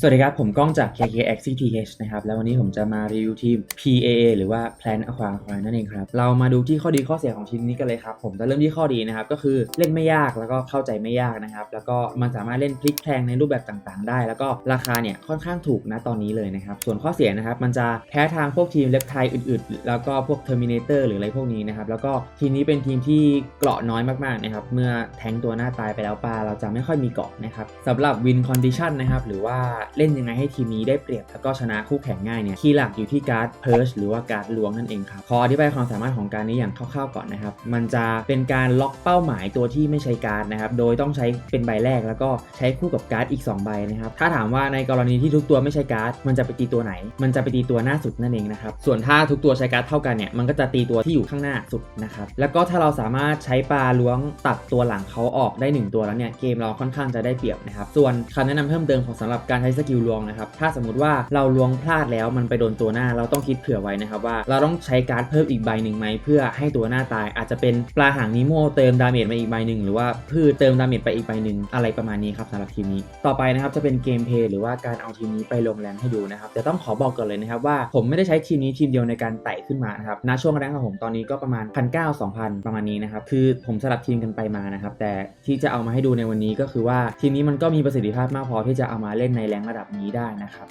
สวัสดีครับ ผมก้องจาก KKXCTH นะครับ แล้ววันนี้ผมจะมารีวิวทีม PAA หรือว่า Plan Aqua Aqua นั่นเองครับ เรามาดูที่ข้อดีข้อเสียของทีมนี้กันเลยครับ ผมจะเริ่มที่ข้อดีนะครับ ก็คือเล่นไม่ยากแล้วก็เข้าใจไม่ยากนะครับ แล้วก็มันสามารถเล่นพลิกแพลงในรูปแบบต่างๆ ได้ แล้วก็ราคาเนี่ยค่อนข้างถูกนะตอนนี้เลยนะครับ ส่วนข้อเสียนะครับ มันจะแพ้ทางพวกทีมเล็บไทยอื่นๆ แล้วก็พวก Terminator หรืออะไรพวกนี้นะครับ แล้วก็ทีมนี้เป็นทีมที่เกราะน้อยมากๆนะครับ เมื่อแทงตัวหน้าตายไปแล้วปลาเราจะไม่ค่อยมีเกราะนะครับสำหรับ Win Condition นะครับหรือว่าเล่นยังไงให้ทีมนี้ได้เปรียบแล้วก็ชนะคู่แข่งง่ายเนี่ยคีย์หลักอยู่ที่การ์ดเพิร์ชหรือว่าการ์ดล้วงนั่นเองครับขออธิบายความสามารถของการนี้อย่างคร่าวๆก่อนนะครับมันจะเป็นการล็อกเป้าหมายตัวที่ไม่ใช้การ์ดนะครับโดยต้องใช้เป็นใบแรกแล้วก็ใช้คู่กับการ์ดอีก 2 ใบนะครับถ้าถามว่าในกรณีที่ทุกตัวไม่ใช้การ์ดมันจะไปตีตัวไหน มันจะไปตีตัวหน้าสุดนั่นเองนะครับส่วนถ้าทุกตัวใช้การ์ดเท่ากันเนี่ยมันก็จะตีตัวที่อยู่ข้างหน้าสุดนะครับแล้วก็ถ้าเราสามารถใช้ปลาล้วงตัดตัวหลังเขาออกได้ 1 ตัวแล้วเนี่ยเกมเราค่อนข้างจะได้เปรียบนะครับส่วนคำแนะนำเพิ่มเติมของสำหรับการใช้สกิลลวงนะครับ ถ้าสมมติว่าเราลวงพลาดแล้วมันไปโดนตัวหน้า เราต้องคิดเผื่อไว้นะครับว่าเราต้องใช้การ์ดเพิ่มอีกใบหนึ่งไหมเพื่อให้ตัวหน้าตาย อาจจะเป็นปลาหางนิโมเติมดาเมจมาอีกใบหนึ่งหรือว่าพืชเติมดาเมจไปอีกใบหนึ่งอะไรประมาณนี้ครับสำหรับทีมนี้ ต่อไปนะครับจะเป็นเกมเพลย์หรือว่าการเอาทีมนี้ไปลงแรงให้ดูนะครับแต่ต้องขอบอกก่อนเลยนะครับว่าผมไม่ได้ใช้ทีมนี้ทีมเดียวในการไต่ขึ้นมานะครับณช่วงแรกของผมตอนนี้ก็ประมาณ1 9 0 0 2,000ประมาณนี้นะครับคือผมสลับทีมกันไปมานะครับแต่ที่จะเอามาให้ดูในวันนี้ก็คือว่าทีมนี้มันก็มีประสิทธิภาพมากพอที่จะเอามาเล่นในแรงระดับนี้ได้นะครับ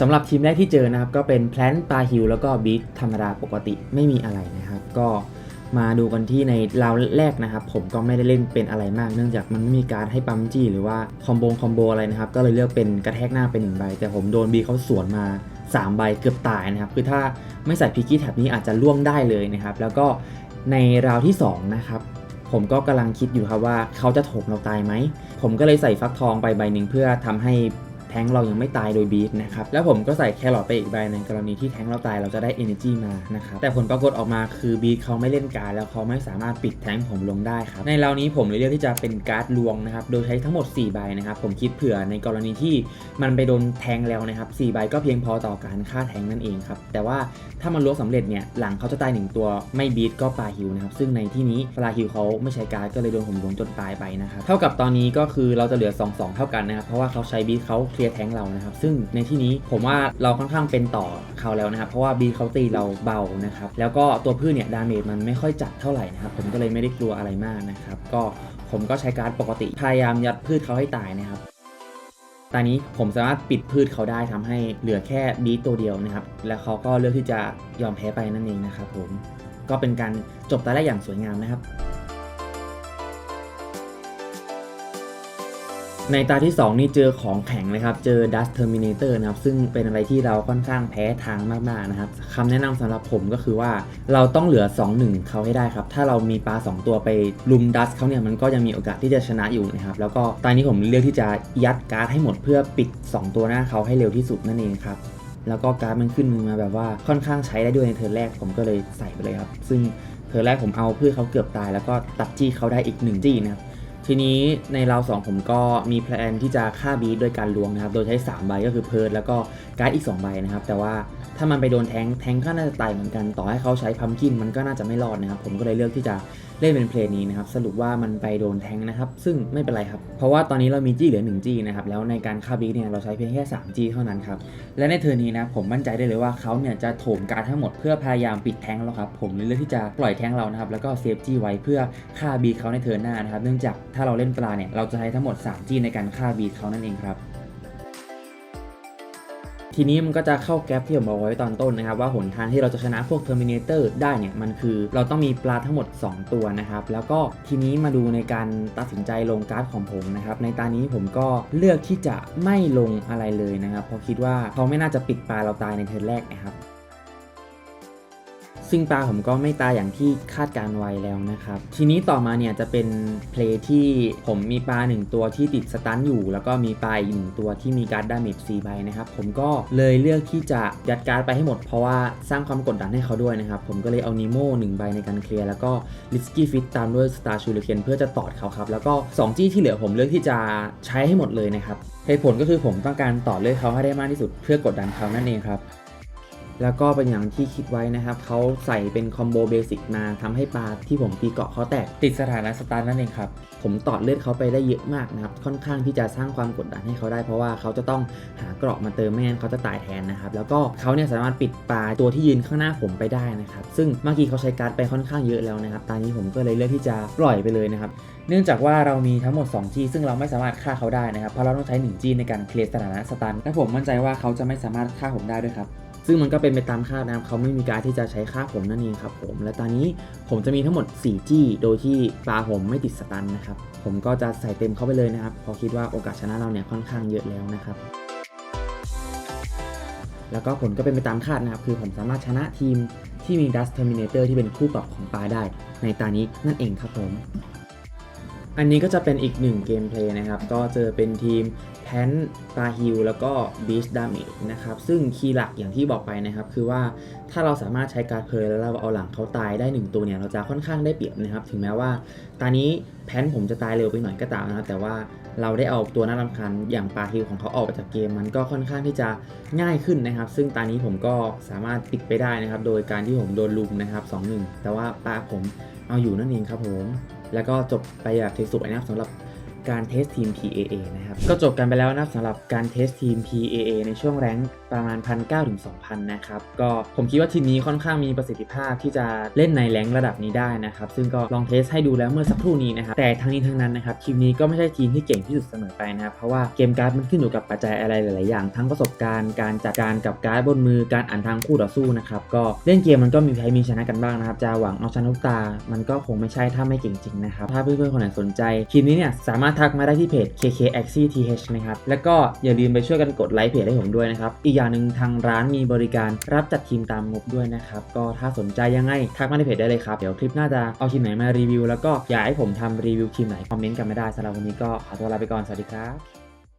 สำหรับทีมแรกที่เจอนะครับ ก็เป็นแพลนปาฮิลแล้วก็บีทธรรมดาปกติไม่มีอะไรนะครับ ก็มาดูกันที่ในราวแรกนะครับ ผมก็ไม่ได้เล่นเป็นอะไรมาก เนื่องจากมันไม่มีการให้ปั๊มจี้หรือว่าคอมโบคอมโบอะไรนะครับ ก็เลยเลือกเป็นกระแทกหน้าเป็นหนึ่งใบ แต่ผมโดนบีเขาสวนมา 3 ใบเกือบตายนะครับ คือถ้าไม่ใส่พิกกี้แท็บนี้อาจจะล่วงได้เลยนะครับ แล้วก็ในราวที่สองนะครับผมก็กำลังคิดอยู่ครับว่าเขาจะถมเราตายไหม ผมก็เลยใส่ฟักทองไปใบหนึ่งเพื่อทำให้ แทงเรายังไม่ตายโดยบีทนะครับ แล้วผมก็ใส่แครอทไปอีกใบในกรณีที่แทงเราตายเราจะได้ energy มานะครับ แต่ผลปรากฏออกมาคือบีทเขาไม่เล่นการดแล้วเขาไม่สามารถปิดแทงผมลงได้ครับ ในราวนี้ผมเลยเลือกที่จะเป็นการ์ดลวงนะครับ โดยใช้ทั้งหมด 4 ใบนะครับ ผมคิดเผื่อในกรณีที่มันไปโดนแทงแล้วนะครับ4ใบก็เพียงพอต่อการฆ่าแทงนั่นเองครับ แต่ว่าถ้ามันล้วงสำเร็จเนี่ยหลังเขาจะตายหนึ่งตัวไม่บีทก็ปลาฮิวนะครับซึ่งในที่นี้ปลาฮิวเขาไม่ใช้การ์ดก็เลยโดนผมลงจนตายไปนะครับเท่ากับตอนนี้ก็คือเราจะเหลือ 2 2 เท่ากันนะครับเพราะว่าเขาใช้บีทเขาลียร์แทงเรานะครับ ซึ่งในที่นี้ผมว่าเราค่อนข้างเป็นต่อเขาแล้วนะครับ เพราะว่าบีเขาตีเราเบานะครับ แล้วก็ตัวพืชเนี่ยดาเมจมันไม่ค่อยจัดเท่าไหร่นะครับ ผมก็เลยไม่ได้กลัวอะไรมากนะครับ ก็ผมก็ใช้การ์ดปกติ พยายามยัดพืชเขาให้ตายนะครับตอนนี้ผมสามารถปิดพืชเขาได้ทำให้เหลือแค่บีตัวเดียวนะครับ แล้วเขาก็เลือกที่จะยอมแพ้ไปนั่นเองนะครับผม ก็เป็นการจบตาแรกอย่างสวยงามนะครับ ในตาที่ 2 นี่เจอของแข็งเลยครับ เจอ Dust Terminator นะครับ ซึ่งเป็นอะไรที่เราค่อนข้างแพ้ทางมากๆนะครับคำแนะนำสำหรับผมก็คือว่าเราต้องเหลือ 2-1 เขาให้ได้ครับ ถ้าเรามีปลา 2 ตัวไปลุมดัสเขาเนี่ย มันก็ยังมีโอกาสที่จะชนะอยู่นะครับ แล้วก็ตอนนี้ผมเลือกที่จะยัดการ์ดให้หมดเพื่อปิด 2 ตัวหน้าเขาให้เร็วที่สุดนั่นเองครับแล้วก็การ์ดมันขึ้นมือมาแบบว่าค่อนข้างใช้ได้ด้วยในเทิร์แรกผมก็เลยใส่ไปเลยครับ ซึ่งเทิร์แรกผมเอาเพื่อเขาเกือบตาย แล้วก็ตัดจี้เขาได้อีก1จี้นะครับ ทีนี้ในราวสองผมก็มีแพลนที่จะฆ่าบีทด้วยการลวงนะครับ โดยใช้ 3 ใบก็คือเพิร์ดแล้วก็การ์ดอีก 2 ใบนะครับ แต่ว่าถ้ามันไปโดนแทงแทงก็น่าจะตายเหมือนกัน ต่อให้เขาใช้พัมกินมันก็น่าจะไม่รอดนะครับ ผมก็เลยเลือกที่จะ เล่นเป็นเพลย์นี้นะครับสรุปว่ามันไปโดนแทงนะครับซึ่งไม่เป็นไรครับ เพราะว่าตอนนี้เรามีจี้เหลือ1จี้นะครับแล้วในการฆ่าบีทเนี่ยเราใช้เพียงแค่3จี้เท่านั้นครับและในเทอร์นี้นะผมมั่นใจได้เลยว่าเขาเนี่ยจะโถมการทั้งหมดเพื่อพยายามปิดแทงค์แล้วครับผมเลือกที่จะปล่อยแทงเรานะครับแล้วก็เซฟจี้ไว้เพื่อฆ่าบีเขาในเทอร์หน้านะครับเนื่องจากถ้าเราเล่นปลาเนี่ยเราจะใช้ทั้งหมด3จี้ในการฆ่าบีเขานั่นเองครับ ทีนี้มันก็จะเข้าแก๊ปที่ผมบอกไว้ตอนต้นนะครับ ว่าหนทางที่เราจะชนะพวก Terminator ได้เนี่ย มันคือเราต้องมีปลาทั้งหมด 2 ตัวนะครับ แล้วก็ทีนี้มาดูในการตัดสินใจลงการ์ดของผมนะครับ ในตานี้ผมก็เลือกที่จะไม่ลงอะไรเลยนะครับ เพราะคิดว่าเขาไม่น่าจะปิดปลาเราตายในเทิร์นแรกนะครับ ซึ่งปลาผมก็ไม่ตายอย่างที่คาดการไว้แล้วนะครับ ทีนี้ต่อมาเนี่ยจะเป็นเพลย์ที่ผมมีปลาหนึ่งตัวที่ติดสตันอยู่ แล้วก็มีปลาอีกหนึ่งตัวที่มีการ์ดดาเมจ4ใบนะครับ ผมก็เลยเลือกที่จะยัดการ์ดไปให้หมด เพราะว่าสร้างความกดดันให้เขาด้วยนะครับ ผมก็เลยเอานีโม่หนึ่งใบในการเคลียร์แล้วก็ลิสกี้ฟิตตามด้วยสตาร์ชูริเคนเพื่อจะตอดเขาครับแล้วก็2จี้ที่เหลือผมเลือกที่จะใช้ให้หมดเลยนะครับเหตุผลก็คือผมต้องการต่อเลือดเขาให้ได้มากที่สุดเพื่อกดดันเขานั่นเองครับ แล้วก็เป็นอย่างที่คิดไว้นะครับเขาใส่เป็นคอมโบเบสิกมาทำให้ปลาที่ผมตีเกาะเขาแตกติดสถานะสตาร์นั่นเองครับ ผมตอดเลือดเขาไปได้เยอะมากนะครับ ค่อนข้างที่จะสร้างความกดดันให้เขาได้เพราะว่าเขาจะต้องหาเกราะมาเติมไม่งั้นเขาจะตายแทนนะครับ แล้วก็เขาเนี่ยสามารถปิดปลาตัวที่ยืนข้างหน้าผมไปได้นะครับ ซึ่งเมื่อกี้เขาใช้การ์ดไปค่อนข้างเยอะแล้วนะครับ ตอนนี้ผมก็เลยเลือกที่จะปล่อยไปเลยนะครับ เนื่องจากว่าเรามีทั้งหมด 2 จี้ซึ่งเราไม่สามารถฆ่าเขาได้นะครับ เพราะเราต้องใช้1จี้ในการเคลียร์สถานะสตันและผมมั่นใจว่าเขาจะไม่สามารถฆ่าผมได้ด้วยครับ ซึ่งมันก็เป็นไปตามคาดนะครับเขาไม่มีการที่จะใช้ฆ่าผมนั่นเองครับผม และตอนนี้ผมจะมีทั้งหมด 4 จี้ โดยที่ปลาผมไม่ติดสตันนะครับ ผมก็จะใส่เต็มเข้าไปเลยนะครับ เพราะคิดว่าโอกาสชนะเราเนี่ยค่อนข้างเยอะแล้วนะครับ แล้วก็ผลก็เป็นไปตามคาดนะครับ คือผมสามารถชนะทีมที่มี Dust Terminator ที่เป็นคู่ปรับของปลาได้ ในตานี้นั่นเองครับผม อันนี้ก็จะเป็นอีกหนึ่งเกมเพลย์นะครับ ก็เจอเป็นทีมแพนปาฮิลแล้วก็บีชดาเมจนะครับ ซึ่งคีย์หลักอย่างที่บอกไปนะครับ คือว่าถ้าเราสามารถใช้การเพลย์แล้วเราเอาหลังเขาตายได้ 1 ตัวเนี่ย เราจะค่อนข้างได้เปรียบนะครับ ถึงแม้ว่าตอนนี้แพนผมจะตายเร็วไปหน่อยก็ตามนะครับ แต่ว่าเราได้เอาตัวน่ารำคาญอย่างปาฮิลของเขาออกไปจากเกม มันก็ค่อนข้างที่จะง่ายขึ้นนะครับ ซึ่งตอนนี้ผมก็สามารถปิดไปได้นะครับ โดยการที่ผมโดนลุมนะครับ2-1แต่ว่าปาผมเอาอยู่นั่นเองครับผม แล้วก็จบไปแบบสวยๆนะครับสำหรับ การเทสทีม PAA นะครับ ก็จบกันไปแล้วนะสำหรับการเทสทีม PAA ในช่วงแรงประมาณ 1,900ถึง2,000 นะครับ ก็ผมคิดว่าทีมนี้ค่อนข้างมีประสิทธิภาพที่จะเล่นในแรงระดับนี้ได้นะครับ ซึ่งก็ลองเทสให้ดูแล้วเมื่อสักครู่นี้นะครับ แต่ทั้งนี้ทั้งนั้นนะครับทีมนี้ก็ไม่ใช่ทีมที่เก่งที่สุดเสมอไปนะครับ เพราะว่าเกมการ์ดมันขึ้นอยู่กับปัจจัยอะไรหลาย ๆ อย่าง ทั้งประสบการณ์การจัดการกับการ์ดบนมือการอ่านทางคู่ต่อสู้นะครับก็เล่นเกมมันก็มีแพ้มีชนะกันบ้างนะครับจะหวังเอาชนะทุกตา มันก็คงไม่ใช่ถ้าไม่เก่งจริงนะครับถ้าเพื่อนๆคนไหนสนใจคลิปนี้เนี่ยสามารถทักมาได้ที่เพจ KK a x i TH นะครับ แล้วก็อย่าลืมไปช่วยกันกดไลค์เพจให้ผมด้วยนะครับ อีกอย่างหนึ่งทางร้านมีบริการรับจัดทีมตามงบด้วยนะครับ ก็ถ้าสนใจยังไงทักมาในเพจได้เลยครับ เดี๋ยวคลิปหน้าจะเอาทีมไหนมารีวิว แล้วก็อยากให้ผมทำรีวิวทีมไหนคอมเมนต์กันไม่ได้สำหรับวันนี้ก็ขอตัวลาไปก่อน สวัสดีครับ